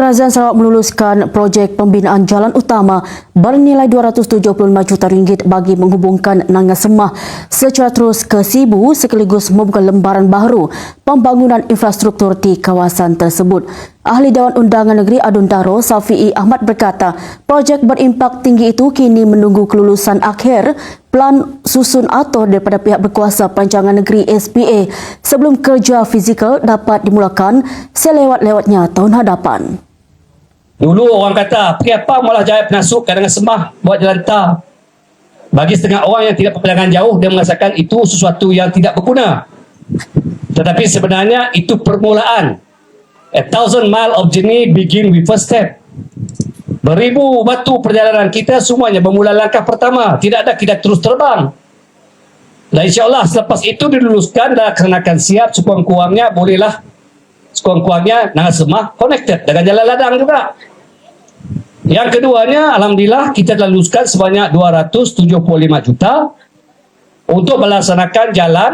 Kerajaan Sarawak meluluskan projek pembinaan jalan utama bernilai 275 juta ringgit bagi menghubungkan Nangas Semah secara terus ke Sibu sekaligus membuka lembaran baru pembangunan infrastruktur di kawasan tersebut. Ahli Dewan Undangan Negeri Adun Daro Safi'i Ahmad berkata, projek berimpak tinggi itu kini menunggu kelulusan akhir plan susun atur daripada pihak berkuasa perancangan negeri SPA sebelum kerja fizikal dapat dimulakan selewat-lewatnya tahun hadapan. Dulu orang kata, pergi apa malah jaya penasuk kadang semah buat jalan tar. Bagi setengah orang yang tidak perjalanan jauh, dia merasakan itu sesuatu yang tidak berguna. Tetapi sebenarnya itu permulaan. A thousand mile of journey begin with first step. Beribu batu perjalanan kita semuanya bermula langkah pertama. Tidak ada kita terus terbang. Dan insyaAllah selepas itu diluluskan dan akan siap sekurang-kurangnya bolehlah sekurang-kurangnya Nangan Semah connected dengan jalan ladang juga. Yang keduanya, Alhamdulillah kita telah luluskan sebanyak 275 juta untuk melaksanakan jalan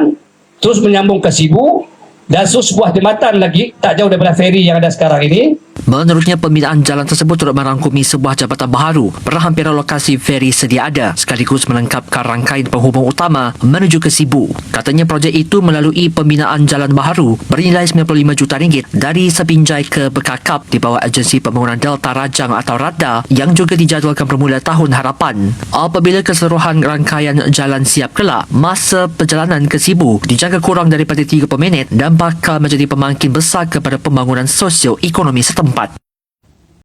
terus menyambung ke Sibu dan sebuah jembatan lagi tak jauh daripada feri yang ada sekarang ini Menurutnya, pembinaan jalan tersebut turut merangkumi sebuah jabatan baharu perhampiran lokasi feri sedia ada sekaligus melengkapkan rangkaian penghubung utama menuju ke Sibu. Katanya projek itu melalui pembinaan jalan baharu bernilai 95 juta ringgit dari Sepinjai ke Bekakap di bawah Agensi Pembangunan Delta Rajang atau RADA yang juga dijadualkan bermula tahun harapan. Apabila keseluruhan rangkaian jalan siap kelak, masa perjalanan ke Sibu dijangka kurang daripada 30 minit dan bakal menjadi pemangkin besar kepada pembangunan sosio-ekonomi setempat tempat.